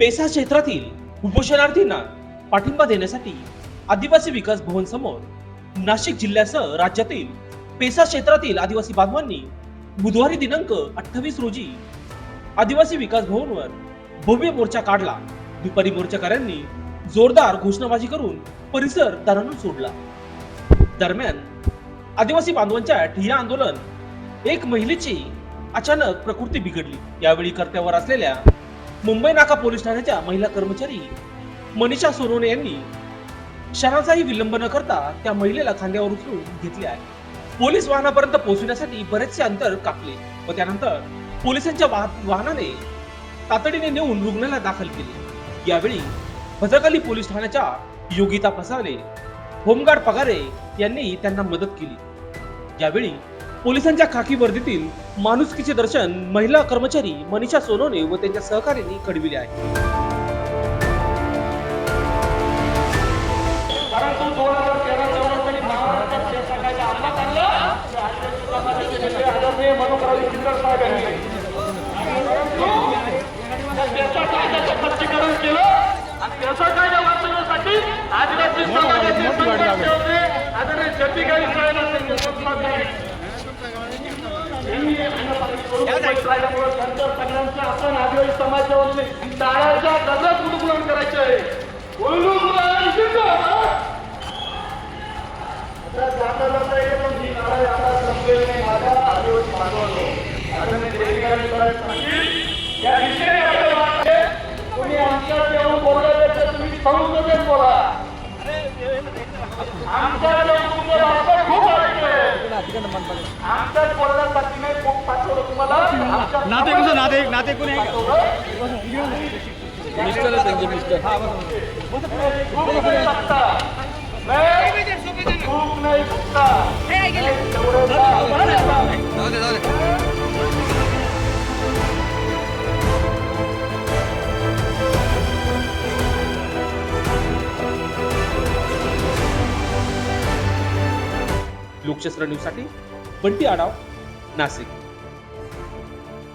PESA क्षेत्रातील उपोषणार्थींना पाठिंबा देण्यासाठी आदिवासी विकास भवन समोर नाशिक जिल्ह्यासह राज्यातील पेसा क्षेत्रातील आदिवासी बांधवांनी बुधवारी दिनांक अठ्ठावीस रोजी आदिवासी विकास भवनवर भव्य मोर्चा काढला. दुपारी मोर्चाकाऱ्यांनी जोरदार घोषणाबाजी करून परिसर दणाणून सोडला. दरम्यान आदिवासी बांधवांच्या ठिय्या आंदोलन एक महिलेची अचानक प्रकृती बिघडली. यावेळी कर्त्यावर असलेल्या मुंबई नाका पोलीस ठाण्याच्या महिला कर्मचारी मनीषा सोनवणे यांनी क्षणाचाही विलंब न करता त्या महिलेला खांद्यावर उचलून घेतले आहे. पोलीस वाहनापर्यंत पोहोचण्यासाठी बरेचसे अंतर कापले व त्यानंतर पोलिसांच्या वाह- वाहनाने तातडीने नेऊन रुग्णाला दाखल केले. यावेळी भद्रकाली पोलीस ठाण्याच्या योगिता फसावले होमगार्ड पगारे यांनी त्यांना मदत केली. यावेळी पोलिसांच्या खाकी वर्दीतील माणुसकीचे दर्शन महिला कर्मचारी मनीषा सोनोने व त्यांच्या सहकार्यांनी घडविले आहे. आदिवासी समाजाचे आदरणीय मनोहरराव शिंदे साहेब यांनी परंतु त्या पेसा कायद्याचं स्पष्टीकरण केलं आणि पेसा कायदा वाचवण्यासाठी आदिवासी समाजाचे संघर्ष होते आदरणीय जतिकारी साहेब असेल यशवंतराव साहेब यांनी स्वरूप राहिल्यामुळे नंतर सगळ्यांचं आपण आदिवासी समाजाच्या टाळ्याच्या गजरात उलगुलन करायचे आहे. जाता जाता एकदम ही नाराज आता संपलेली नाही माझ्या आदिवासी बांधवांनो. आदरणीय देवीकांनी साहेब सांगतील या दिशेने आपलं वाटते. तुम्ही आमच्यात येऊन तुम्ही संसदेत बोला. आमच्या खूप आमच्याच बोलण्यासाठी नाते कसं नाते नाते कोणी? मिस्टर त्यांचे मिस्टर. नाही खूप नाही फुकता लोकशास्त्र न्यूजसाठी बंटी आडाव नाशिक.